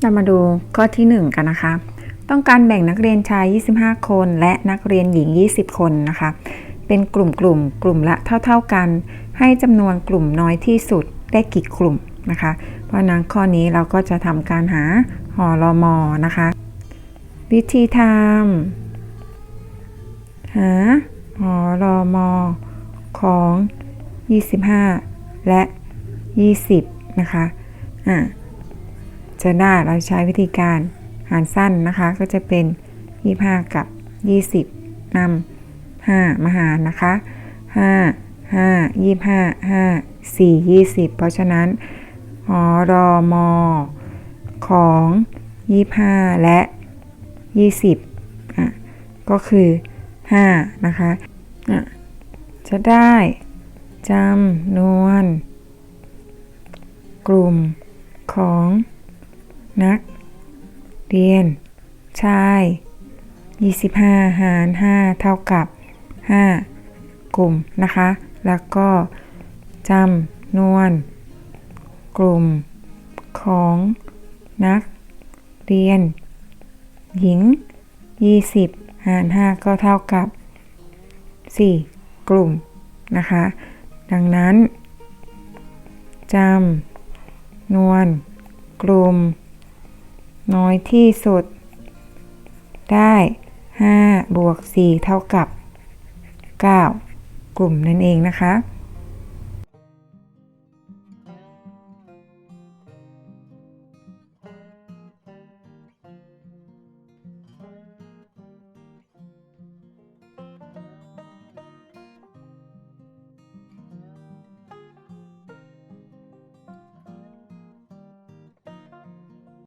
เรามาดูข้อที่ 1 กันนะคะ ต้องการแบ่งนักเรียนชาย 25 คน และนักเรียนหญิง 20 คนนะคะ เป็นกลุ่มกลุ่มๆกลุ่มละเท่า ๆกัน ให้จำนวนกลุ่มน้อยที่สุดได้กี่กลุ่มนะคะ เพราะฉะนั้นข้อนี้เราก็จะทำการหาหอรอมอนะคะ วิธีทำหาหอรอมอของ 25 และ 20 นะคะ อ่า จะได้เราใช้วิธีการหารสั้นนะคะ ก็จะเป็น 25 กับ 20นำ5มาหารนะคะ 5 5 25 5 4 20 เพราะฉะนั้นหอรอมอของ 25 และ 20อะก็คือ 5 นะคะอะจะได้จำนวนกลุ่มของ นัก เรียน ชาย 25 หาร 5 เท่ากับ 5 กลุ่มนะคะ แล้วก็จำนวน กลุ่มของนัก เรียน หญิง 20 หาร 5 ก็เท่ากับ 4 กลุ่มนะคะ ดังนั้นจำนวน กลุ่ม น้อยที่สุด ได้5บวก4เท่ากับ 9 กลุ่มนั่นเองนะคะ